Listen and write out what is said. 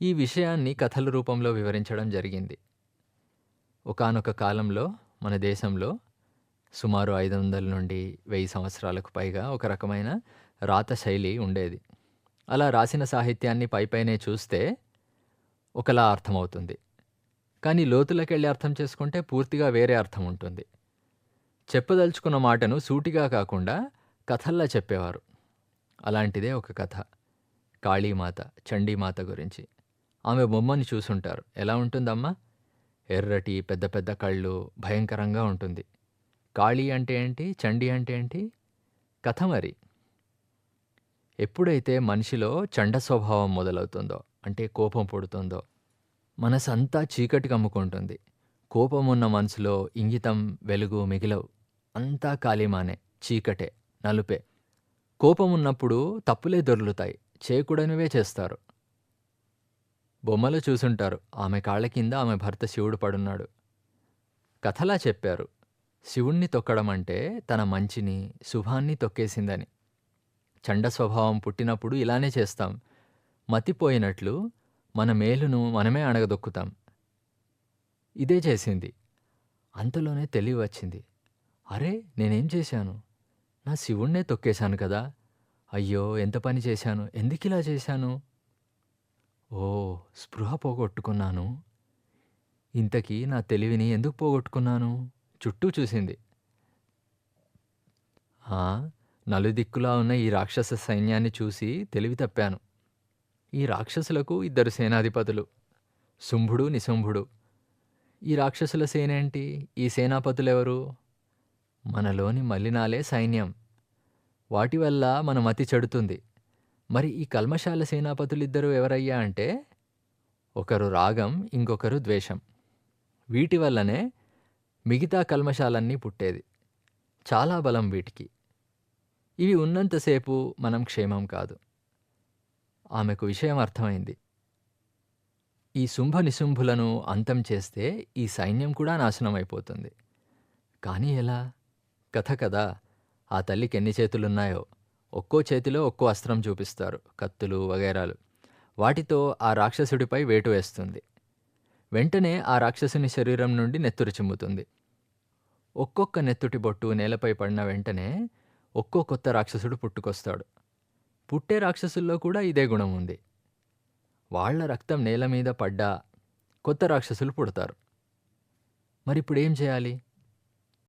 ఈ విషయాన్ని కథల రూపంలో వివరించడం జరిగింది. ఒకానొక కాలంలో మన దేశంలో సుమారు 500 నుండి వెయ్యి సంవత్సరాలకు పైగా ఒక రకమైన రాత శైలి ఉండేది. అలా రాసిన సాహిత్యాన్ని పైపైనే చూస్తే ఒకలా అర్థమవుతుంది. కానీ లోతులకెళ్ళి అర్థం చేసుకుంటే పూర్తిగా వేరే అర్థం ఉంటుంది. చెప్పదలుచుకున్న మాటను సూటిగా కాకుండా కథల్లా చెప్పేవారు. అలాంటిదే ఒక కథ. కాళీమాత, చండీమాత గురించి. ఆమె బొమ్మని చూసుంటారు. ఎలా ఉంటుందమ్మా? ఎర్రటి పెద్ద పెద్ద కళ్ళు, భయంకరంగా ఉంటుంది. కాళీ అంటే ఏంటి? చండీ అంటే ఏంటి? కథ మరి. ఎప్పుడైతే మనిషిలో చండ స్వభావం మొదలవుతుందో, అంటే కోపం పుడుతుందో, మనసంతా చీకటి కమ్ముకుంటుంది. కోపం ఉన్న మనసులో ఇంగితం, వెలుగు మిగిలవు. అంతా కాలిమానే చీకటే, నలుపే. కోపమున్నప్పుడు తప్పులే దొర్లుతాయి. చేయకూడనివే చేస్తారు. బొమ్మలో చూసుంటారు. ఆమె కాళ్ళ కింద ఆమె భర్త శివుడు పడున్నాడు. కథలా చెప్పారు. శివుణ్ణి తొక్కడం అంటే తన మంచిని, శుభాన్ని తొక్కేసిందని. చండ స్వభావం పుట్టినప్పుడు ఇలానే చేస్తాం. మతిపోయినట్లు మన మేలును మనమే అణగదొక్కుతాం. ఇదే చేసింది. అంతలోనే తెలివి వచ్చింది. అరే! నేనేం చేశాను? నా శివుణ్ణే తొక్కేశాను కదా! అయ్యో! ఎంత పని చేశాను? ఎందుకిలా చేశాను? ఓ స్పృహ పోగొట్టుకున్నాను. ఇంతకీ నా తెలివిని ఎందుకు పోగొట్టుకున్నాను? చుట్టూ చూసింది. ఆ! నలుదిక్కులా ఉన్న ఈ రాక్షస సైన్యాన్ని చూసి తెలివి తప్పాను. ఈ రాక్షసులకు ఇద్దరు సేనాధిపతులు. శుంభుడు, నిశుంభుడు. ఈ రాక్షసుల సేనేంటి? ఈ సేనాపతులెవరు? మనలోని మలినాలే సైన్యం. వాటి వల్ల మన మతి చెడుతుంది. మరి ఈ కల్మషాల సేనాపతులిద్దరూ ఎవరయ్యా అంటే, ఒకరు రాగం, ఇంకొకరు ద్వేషం. వీటి వల్లనే మిగతా కల్మషాలన్నీ పుట్టేది. చాలా బలం వీటికి. ఇవి ఉన్నంతసేపు మనం క్షేమం కాదు. ఆమెకు విషయం అర్థమైంది. ఈ శుంభ నిశుంభులను అంతం చేస్తే ఈ సైన్యం కూడా అయిపోతుంది కానీ ఎలా? కథ కదా! ఆ తల్లికెన్ని చేతులున్నాయో. ఒక్కో చేతిలో ఒక్కో అస్త్రం చూపిస్తారు. కత్తులు వగైరాలు. వాటితో ఆ రాక్షసుడిపై వేటు వేస్తుంది. వెంటనే ఆ రాక్షసుని శరీరం నుండి నెత్తురు చిమ్ముతుంది. ఒక్కొక్క నెత్తుటి బొట్టు నేలపై పడిన వెంటనే ఒక్కో కొత్త రాక్షసుడు పుట్టుకొస్తాడు. పుట్టే రాక్షసుల్లో కూడా ఇదే గుణం ఉంది. వాళ్ళ రక్తం నేల మీద పడ్డా కొత్త రాక్షసులు పుడతారు. మరిప్పుడేం చేయాలి?